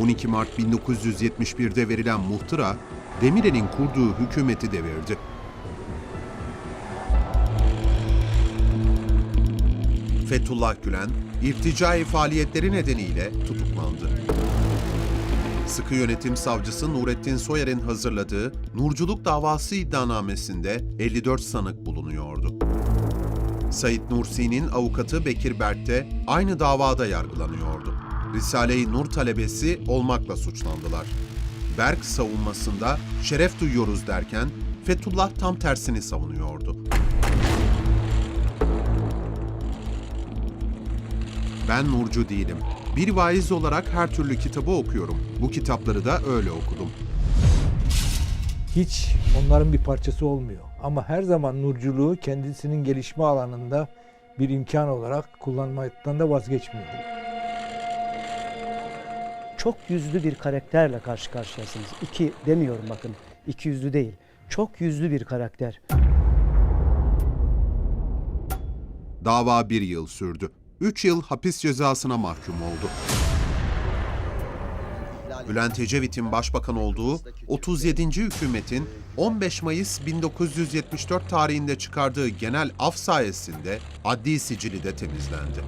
12 Mart 1971'de verilen muhtıra, Demirel'in kurduğu hükümeti devirdi. Fethullah Gülen, irticai faaliyetleri nedeniyle tutuklandı. Sıkı Yönetim Savcısı Nurettin Soyer'in hazırladığı Nurculuk davası iddianamesinde 54 sanık bulunuyordu. Sayit Nursi'nin avukatı Bekir Berk de aynı davada yargılanıyordu. Risale-i Nur talebesi olmakla suçlandılar. Berk savunmasında şeref duyuyoruz derken Fethullah tam tersini savunuyordu. Ben Nurcu değilim. Bir vaiz olarak her türlü kitabı okuyorum. Bu kitapları da öyle okudum. hiç onların bir parçası olmuyor. Ama her zaman nurculuğu kendisinin gelişme alanında bir imkan olarak kullanmaktan da vazgeçmiyor. Çok yüzlü bir karakterle karşı karşıyasınız. İki demiyorum bakın. iki yüzlü değil. Çok yüzlü bir karakter. Dava bir yıl sürdü. Üç yıl hapis cezasına mahkum oldu. Bülent Ecevit'in başbakan olduğu 37. hükümetin 15 Mayıs 1974 tarihinde çıkardığı genel af sayesinde adli sicili de temizlendi.